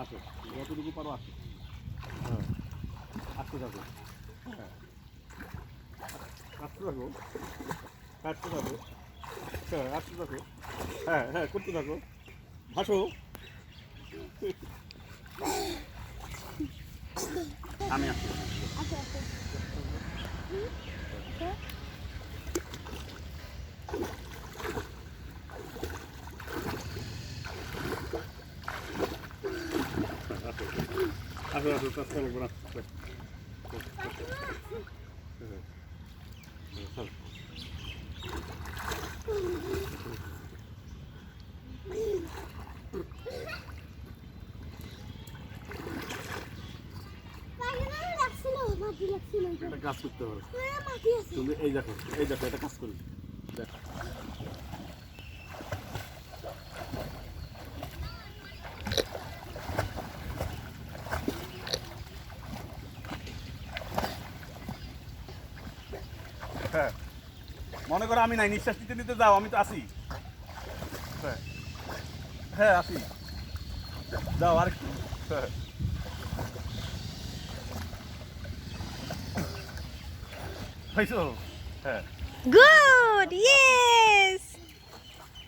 আসো, যতটুকু পারো আসো। হ্যাঁ আসতে থাকো। হ্যাঁ। আসতে থাকো। কাটতে থাকো। হ্যাঁ আসতে থাকো। হ্যাঁ হ্যাঁ করতে থাকো। ভাসো। আমি আসছি। আসো আসো করব মাটি লাগছিল একটা কাজ করতে আছে তুমি এই দেখো এই দেখো, এটা কাজ করি দেখো হ্যাঁ। মনে করো আমি নাই, নিঃশ্বাস নিতে নিতে যাও, আমি তো আসি হ্যাঁ। হ্যাঁ আসি যাও আর কি হ্যাঁ হ্যাঁ। Good Yes!